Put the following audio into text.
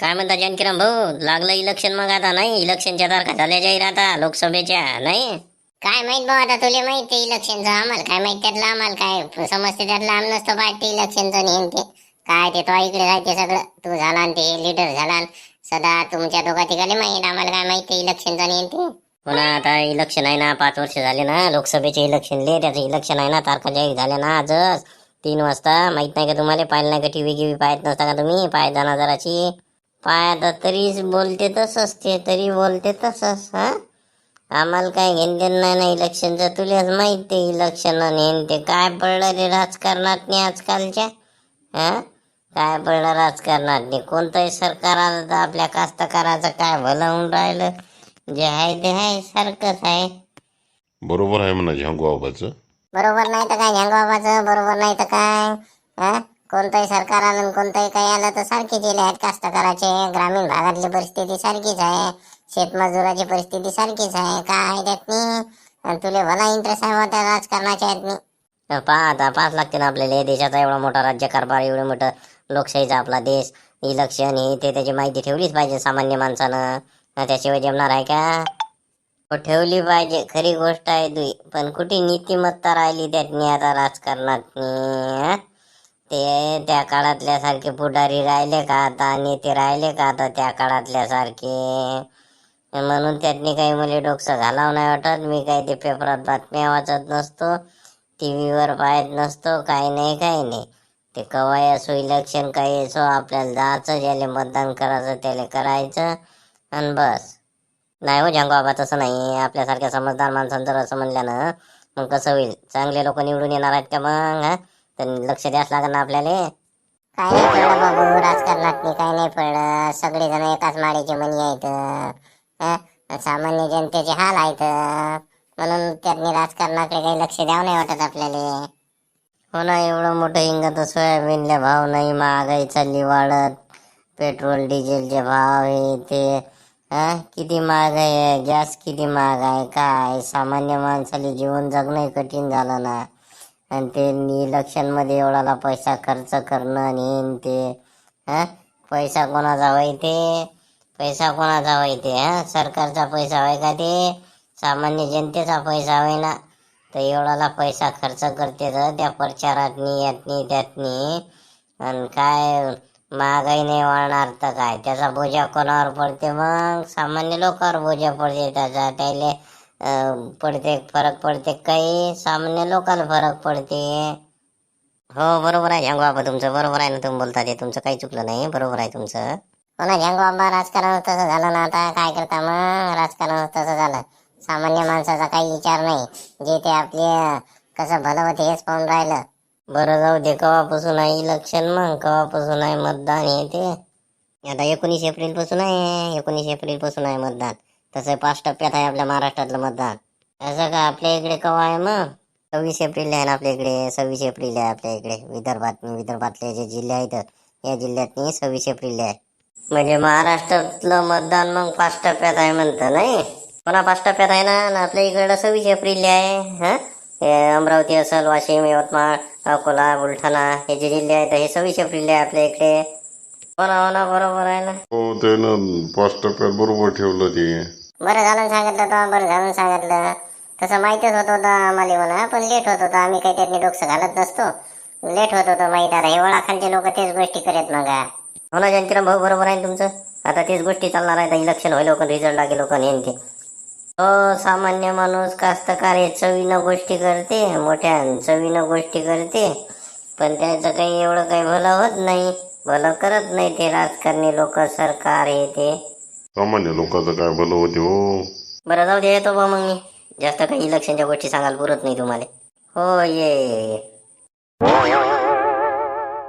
काय म्हणता जानकीराम भाऊ? लागलं इलेक्शन मग आता नाही इलेक्शनच्या तारखा झाल्या जाईल आता लोकसभेच्या नाही? काय माहीत भाऊ आता तुला माहिती इलेक्शनचं आम्हाला काय माहीत त्यातलं आम्हाला काय समजते त्यातलं आम्ही नसतं पार्टी इलेक्शनचं नेम ते काय ते तो इकडे जायचे सगळं तू झाला आणि ते लीडर झाला सदा तुमच्या दोघा तिघाले माहीत आम्हाला काय माहिती इलेक्शनचं नेम ते पुन्हा आता इलेक्शन आहे ना पाच वर्ष झाले ना लोकसभेचे इलेक्शन ले त्याचं इलेक्शन आहे ना तारखा जाहीर झाल्या ना आजच. तीन वाजता माहीत नाही का तुम्हाला पाहिलं नाही का टीव्ही गिव्ही पाहत नसता का तुम्ही? पाय जाणार जराची पाय आता तरीच बोलते तसंच ते तरी बोलते तसंच हा? आम्हाला काय घेण देणं नाही ना इलेक्शनचं. तुलाच माहीत ते इलेक्शन आणि ते काय पडलं रे राजकारणात नाही आजकालच्या हा? काय पडलं राजकारणात नाही कोणतंही सरकार आलं तर आपल्या कास्तकाराचं काय भलं होऊन राहिलं? जे आहे ते आहे सारखंच आहे. बरोबर आहे म्हणा झांगू बाबाचं बरोबर नाही तर काय झंगबाबाचं बरोबर नाही तर काय हा? कोणतंही सरकार आलं कोणतंही काही आलं तर सारखीच दिले आहेत कास्तकाराचे. ग्रामीण भागातली परिस्थिती सारखीच आहे. शेतमजुराची परिस्थिती सारखीच आहे. काय आहे त्यातनी? आणि तुला भला इंटरेस्ट आहे त्या राजकारणाच्या यातनी? पहा आता पाच लागते ना आपल्याला. देशाचा एवढा मोठा राज्यकारभार एवढं मोठं लोकशाहीचा आपला देश इलेक्शन हे ते त्याची माहिती ठेवलीच पाहिजे सामान्य माणसानं. त्याशिवाय जमणार आहे का? हो, ठेवली पाहिजे. खरी गोष्ट आहे तुझी पण कुठे नीतिमत्ता राहिली त्यातनी आता राजकारणात ते त्या काळातल्या सारखे पुढारी राहिले का आता नेते राहिले का आता त्या काळातल्या सारखे? म्हणून त्यातनी काही मला डोकसं घालावं नाही वाटत. मी काही ते पेपरात बातम्या वाचत नसतो टी व्हीवर पाहत नसतो काही नाही काही नाही. ते कवाय असो इलेक्शन काही असो आपल्याला जायचं ज्याला मतदान करायचं त्याला करायचं आणि बस. नाही हो जंग बाबा तसं नाही. आपल्यासारख्या समजदार माणसांचं असं म्हणल्यानं मग कसं होईल? चांगले लोक निवडून येणार आहेत का मग हा? तर लक्ष द्यावंच लागेल ना आपल्याला. काय नाही पडलं बाबू राजकारणात नाही काय नाही पडलं. सगळेजण एकाच माळीचे मनी आहेत. सामान्य जनतेचे हाल आहेत. म्हणून त्यांनी राजकारणाकडे काही लक्ष द्यावं नाही वाटत आपल्याला. हो ना एवढं मोठं हिंग सोयाबीनला भाव नाही महागाई चालली वाढत. पेट्रोल डिझेलचे भाव हे ते हा किती महाग आहे गॅस किती महाग आहे काय? सामान्य माणसाला जीवन जगणं कठीण झालं ना. आणि ते इलेक्शनमध्ये एवढाला पैसा खर्च करणं आणि ते हा? पैसा कोणाचा होय ते पैसा कोणाचा होय ते हा? सरकारचा पैसा होय का ते? सामान्य जनतेचा पैसा होय ना तर एवढाला पैसा खर्च करते तर त्या प्रचारातनी यातनी त्यातनी. आणि काय महागाई नाही वाढणार तर काय? त्याचा बोजा कोणावर पडते मग? सामान्य लोकांवर बोजा पडते त्याचा. त्याला पडते फरक पडते काही सामान्य लोकांना फरक पडते. हो बरोबर आहे झांगू बाबा तुमचं बरोबर आहे ना तुम्ही बोलता ते तुमचं काही चुकलं नाही बरोबर आहे तुमचं. हो ना झंग बाबा राजकारण तसं झालं ना आता काय करता मग? राजकारण तसं झालं. सामान्य माणसाचा काही विचार नाही. जे ते आपले कसं भलं होते हेच पाहून राहिलं. बरं जाऊ दे केव्हापासून आहे इलेक्शन मग केव्हापासून आहे मतदान हे ते. आता एकोणीस एप्रिलपासून आहे एकोणीस एप्रिलपासून आहे मतदान. तसं पाच टप्प्यात आहे आपल्या महाराष्ट्रातलं मतदान. असं का आपल्या इकडे केव्हा आहे मग? सव्वीस एप्रिल आहे ना आपल्या इकडे सव्वीस एप्रिल आहे आपल्या इकडे. विदर्भात विदर्भातले जे जिल्हे आहेत या जिल्ह्यात सव्वीस एप्रिल आहे. म्हणजे महाराष्ट्रातलं मतदान मग पाच टप्प्यात आहे म्हणतं नाही? पुन्हा पाच टप्प्यात आहे ना आपल्या इकडं सव्वीस एप्रिल आहे हा? हे अमरावती असेल वाशिम यवतमाळ अकोला बुलढाणा हे जे जिल्हे आहेत हे सव्वीस एप्रिल आहे आपल्या इकडे. हो ना हो ना बरोबर आहे ना? हो त्यानं पाच टप्प्यात बरोबर ठेवलं ते. बरं झालं सांगितलं तर बरं झालं सांगितलं. तसं माहितीच होत होतं आम्हाला म्हणा पण लेट होत होतं. आम्ही काही त्यातनी डोकं घालत नसतो. लेट होत होतं माहीत. आता हे ओळखालचे लोक तेच गोष्टी करत मग. हो ना जयंतीराम भाऊ बरोबर आहे ना तुमचं? आता तेच गोष्टी चालणार आहेत. इलेक्शन होईल लोक रिझल्ट लागेल लोक हे ते हो सामान्य माणूस कास्तकार हे चवीनं गोष्टी करते मोठ्या चवीनं गोष्टी करते. पण त्याचं काही एवढं काही भलं होत नाही. भलं करत नाही ते राजकारणी लोक सरकार हे ते. सामान्य लोकांचं काय भलं होते हो. बरं जाऊ दे येतो बा मग मी. जास्त काही इलेक्शनच्या गोष्टी सांगायला पुरत नाही तुम्हाला. हो ये ये, ये